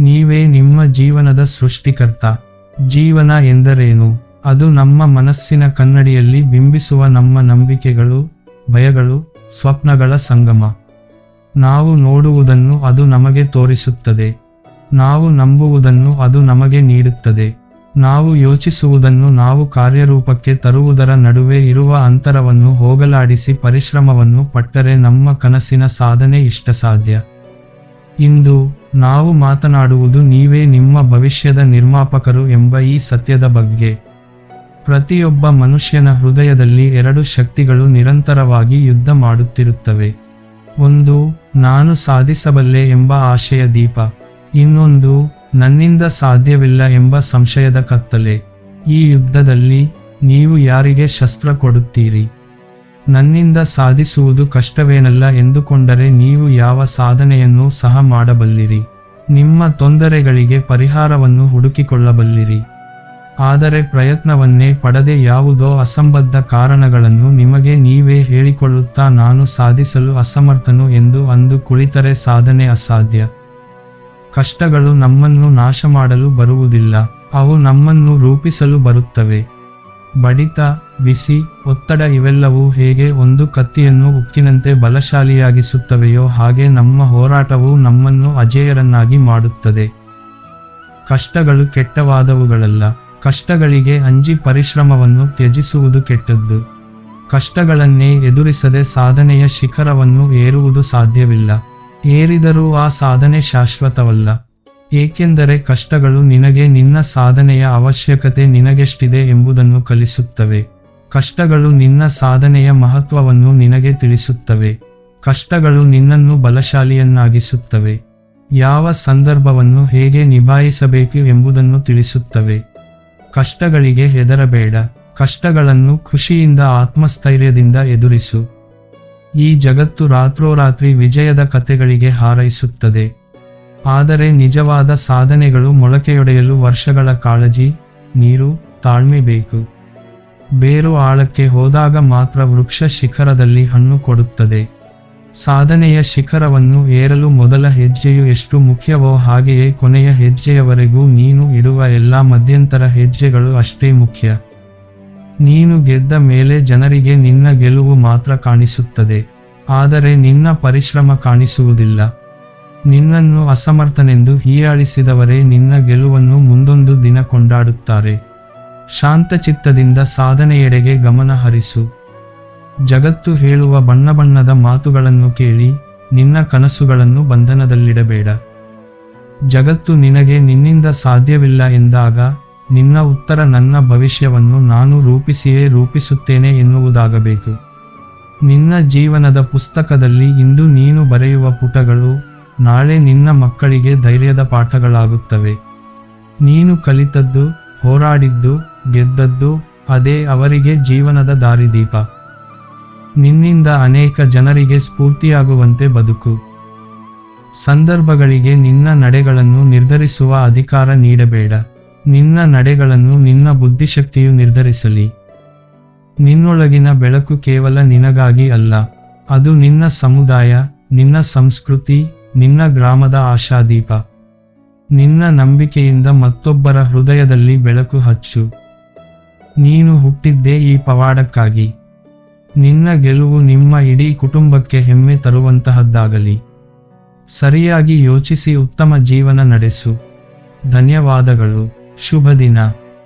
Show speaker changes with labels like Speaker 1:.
Speaker 1: ನೀವೇ ನಿಮ್ಮ ಜೀವನದ ಸೃಷ್ಟಿಕರ್ತ. ಜೀವನ ಎಂದರೇನು? ಅದು ನಮ್ಮ ಮನಸ್ಸಿನ ಕನ್ನಡಿಯಲ್ಲಿ ಬಿಂಬಿಸುವ ನಮ್ಮ ನಂಬಿಕೆಗಳು, ಭಯಗಳು, ಸ್ವಪ್ನಗಳ ಸಂಗಮ. ನಾವು ನೋಡುವುದನ್ನು ಅದು ನಮಗೆ ತೋರಿಸುತ್ತದೆ. ನಾವು ನಂಬುವುದನ್ನು ಅದು ನಮಗೆ ನೀಡುತ್ತದೆ. ನಾವು ಯೋಚಿಸುವುದನ್ನು ನಾವು ಕಾರ್ಯರೂಪಕ್ಕೆ ತರುವುದರ ನಡುವೆ ಇರುವ ಅಂತರವನ್ನು ಹೋಗಲಾಡಿಸಿ ಪರಿಶ್ರಮವನ್ನು ಪಟ್ಟರೆ ನಮ್ಮ ಕನಸಿನ ಸಾಧನೆ ಇಷ್ಟ ಸಾಧ್ಯ ಇಂದು ನಾವು ಮಾತನಾಡುವುದು ನೀವೇ ನಿಮ್ಮ ಭವಿಷ್ಯದ ನಿರ್ಮಾಪಕರು ಎಂಬ ಈ ಸತ್ಯದ ಬಗ್ಗೆ. ಪ್ರತಿಯೊಬ್ಬ ಮನುಷ್ಯನ ಹೃದಯದಲ್ಲಿ ಎರಡು ಶಕ್ತಿಗಳು ನಿರಂತರವಾಗಿ ಯುದ್ಧ ಮಾಡುತ್ತಿರುತ್ತವೆ. ಒಂದು, ನಾನು ಸಾಧಿಸಬಲ್ಲೆ ಎಂಬ ಆಶಯ ದೀಪ. ಇನ್ನೊಂದು, ನನ್ನಿಂದ ಸಾಧ್ಯವಿಲ್ಲ ಎಂಬ ಸಂಶಯದ ಕತ್ತಲೆ. ಈ ಯುದ್ಧದಲ್ಲಿ ನೀವು ಯಾರಿಗೆ ಶಸ್ತ್ರ ಕೊಡುತ್ತೀರಿ? ನನ್ನಿಂದ ಸಾಧಿಸುವುದು ಕಷ್ಟವೇನಲ್ಲ ಎಂದುಕೊಂಡರೆ ನೀವು ಯಾವ ಸಾಧನೆಯನ್ನು ಸಹ ಮಾಡಬಲ್ಲಿರಿ. ನಿಮ್ಮ ತೊಂದರೆಗಳಿಗೆ ಪರಿಹಾರವನ್ನು ಹುಡುಕಿಕೊಳ್ಳಬಲ್ಲಿರಿ. ಆದರೆ ಪ್ರಯತ್ನವನ್ನೇ ಪಡದೆ ಯಾವುದೋ ಅಸಂಬದ್ಧ ಕಾರಣಗಳನ್ನು ನಿಮಗೆ ನೀವೇ ಹೇಳಿಕೊಳ್ಳುತ್ತಾ ನಾನು ಸಾಧಿಸಲು ಅಸಮರ್ಥನು ಎಂದು ಅಂದು ಕುಳಿತರೆ ಸಾಧನೆ ಅಸಾಧ್ಯ. ಕಷ್ಟಗಳು ನಮ್ಮನ್ನು ನಾಶ ಮಾಡಲು ಬರುವುದಿಲ್ಲ, ಅವು ನಮ್ಮನ್ನು ರೂಪಿಸಲು ಬರುತ್ತವೆ. ಬಡಿತ, ಬಿಸಿ, ಒತ್ತಡ ಇವೆಲ್ಲವೂ ಹೇಗೆ ಒಂದು ಕತ್ತಿಯನ್ನು ಉಕ್ಕಿನಂತೆ ಬಲಶಾಲಿಯಾಗಿಸುತ್ತವೆಯೋ ಹಾಗೆ ನಮ್ಮ ಹೋರಾಟವು ನಮ್ಮನ್ನು ಅಜೇಯರನ್ನಾಗಿ ಮಾಡುತ್ತದೆ. ಕಷ್ಟಗಳು ಕೆಟ್ಟವಾದವುಗಳಲ್ಲ. ಕಷ್ಟಗಳಿಗೆ ಅಂಜಿ ಪರಿಶ್ರಮವನ್ನು ತ್ಯಜಿಸುವುದು ಕೆಟ್ಟದ್ದು. ಕಷ್ಟಗಳನ್ನೇ ಎದುರಿಸದೆ ಸಾಧನೆಯ ಶಿಖರವನ್ನು ಏರುವುದು ಸಾಧ್ಯವಿಲ್ಲ. ಏರಿದರೂ ಆ ಸಾಧನೆ ಶಾಶ್ವತವಲ್ಲ. ಏಕೆಂದರೆ ಕಷ್ಟಗಳು ನಿನಗೆ ನಿನ್ನ ಸಾಧನೆಯ ಅವಶ್ಯಕತೆ ನಿನಗೆಷ್ಟಿದೆ ಎಂಬುದನ್ನು ಕಲಿಸುತ್ತವೆ. ಕಷ್ಟಗಳು ನಿನ್ನ ಸಾಧನೆಯ ಮಹತ್ವವನ್ನು ನಿನಗೆ ತಿಳಿಸುತ್ತವೆ. ಕಷ್ಟಗಳು ನಿನ್ನನ್ನು ಬಲಶಾಲಿಯನ್ನಾಗಿಸುತ್ತವೆ. ಯಾವ ಸಂದರ್ಭವನ್ನು ಹೇಗೆ ನಿಭಾಯಿಸಬೇಕು ಎಂಬುದನ್ನು ತಿಳಿಸುತ್ತವೆ. ಕಷ್ಟಗಳಿಗೆ ಹೆದರಬೇಡ. ಕಷ್ಟಗಳನ್ನು ಖುಷಿಯಿಂದ ಆತ್ಮಸ್ಥೈರ್ಯದಿಂದ ಎದುರಿಸು. ಈ ಜಗತ್ತು ರಾತ್ರೋರಾತ್ರಿ ವಿಜಯದ ಕತೆಗಳಿಗೆ ಹಾರೈಸುತ್ತದೆ. ಆದರೆ ನಿಜವಾದ ಸಾಧನೆಗಳು ಮೊಳಕೆಯೊಡೆಯಲು ವರ್ಷಗಳ ಕಾಳಜಿ, ನೀರು, ತಾಳ್ಮೆ ಬೇಕು. ಬೇರು ಆಳಕ್ಕೆ ಹೋದಾಗ ಮಾತ್ರ ವೃಕ್ಷ ಶಿಖರದಲ್ಲಿ ಹಣ್ಣು ಕೊಡುತ್ತದೆ. ಸಾಧನೆಯ ಶಿಖರವನ್ನು ಏರಲು ಮೊದಲ ಹೆಜ್ಜೆಯು ಎಷ್ಟು ಮುಖ್ಯವೋ ಹಾಗೆಯೇ ಕೊನೆಯ ಹೆಜ್ಜೆಯವರೆಗೂ ನೀನು ಇಡುವ ಎಲ್ಲ ಮಧ್ಯಂತರ ಹೆಜ್ಜೆಗಳು ಅಷ್ಟೇ ಮುಖ್ಯ. ನೀನು ಗೆದ್ದ ಮೇಲೆ ಜನರಿಗೆ ನಿನ್ನ ಗೆಲುವು ಮಾತ್ರ ಕಾಣಿಸುತ್ತದೆ. ಆದರೆ ನಿನ್ನ ಪರಿಶ್ರಮ ಕಾಣಿಸುವುದಿಲ್ಲ. ನಿನ್ನನ್ನು ಅಸಮರ್ಥನೆಂದು ಹೀಯಾಳಿಸಿದವರೇ ನಿನ್ನ ಗೆಲುವನ್ನು ಮುಂದೊಂದು ದಿನ ಕೊಂಡಾಡುತ್ತಾರೆ. ಶಾಂತಚಿತ್ತದಿಂದ ಸಾಧನೆಯೆಡೆಗೆ ಗಮನ ಹರಿಸು. ಜಗತ್ತು ಹೇಳುವ ಬಣ್ಣ ಬಣ್ಣದ ಮಾತುಗಳನ್ನು ಕೇಳಿ ನಿನ್ನ ಕನಸುಗಳನ್ನು ಬಂಧನದಲ್ಲಿಡಬೇಡ. ಜಗತ್ತು ನಿನಗೆ ನಿನ್ನಿಂದ ಸಾಧ್ಯವಿಲ್ಲ ಎಂದಾಗ ನಿನ್ನ ಉತ್ತರ ನನ್ನ ಭವಿಷ್ಯವನ್ನು ನಾನು ರೂಪಿಸಿಯೇ ರೂಪಿಸುತ್ತೇನೆ ಎನ್ನುವುದಾಗಬೇಕು. ನಿನ್ನ ಜೀವನದ ಪುಸ್ತಕದಲ್ಲಿ ಇಂದು ನೀನು ಬರೆಯುವ ಪುಟಗಳು ನಾಳೆ ನಿನ್ನ ಮಕ್ಕಳಿಗೆ ಧೈರ್ಯದ ಪಾಠಗಳಾಗುತ್ತವೆ. ನೀನು ಕಲಿತದ್ದು, ಹೋರಾಡಿದ್ದು, ಗೆದ್ದದ್ದು, ಅದೇ ಅವರಿಗೆ ಜೀವನದ ದಾರಿದೀಪ. ನಿನ್ನಿಂದ ಅನೇಕ ಜನರಿಗೆ ಸ್ಫೂರ್ತಿಯಾಗುವಂತೆ ಬದುಕು. ಸಂದರ್ಭಗಳಿಗೆ ನಿನ್ನ ನಡೆಗಳನ್ನು ನಿರ್ಧರಿಸುವ ಅಧಿಕಾರ ನೀಡಬೇಡ. ನಿನ್ನ ನಡೆಗಳನ್ನು ನಿನ್ನ ಬುದ್ಧಿಶಕ್ತಿಯು ನಿರ್ಧರಿಸಲಿ. ನಿನ್ನೊಳಗಿನ ಬೆಳಕು ಕೇವಲ ನಿನಗಾಗಿ ಅಲ್ಲ. ಅದು ನಿನ್ನ ಸಮುದಾಯ, ನಿನ್ನ ಸಂಸ್ಕೃತಿ ನಿನ್ನ ಗ್ರಾಮದ ಆಶಾದೀಪ. ನಿನ್ನ ನಂಬಿಕೆಯಿಂದ ಮತ್ತೊಬ್ಬರ ಹೃದಯದಲ್ಲಿ ಬೆಳಕು ಹಚ್ಚು. ನೀನು ಹುಟ್ಟಿದ್ದೇ ಈ ಪವಾಡಕ್ಕಾಗಿ. ನಿನ್ನ ಗೆಲುವು ನಿಮ್ಮ ಇಡೀ ಕುಟುಂಬಕ್ಕೆ ಹೆಮ್ಮೆ ತರುವಂತಹದ್ದಾಗಲಿ. ಸರಿಯಾಗಿ ಯೋಚಿಸಿ ಉತ್ತಮ ಜೀವನ ನಡೆಸು. ಧನ್ಯವಾದಗಳು. ಶುಭ ದಿನ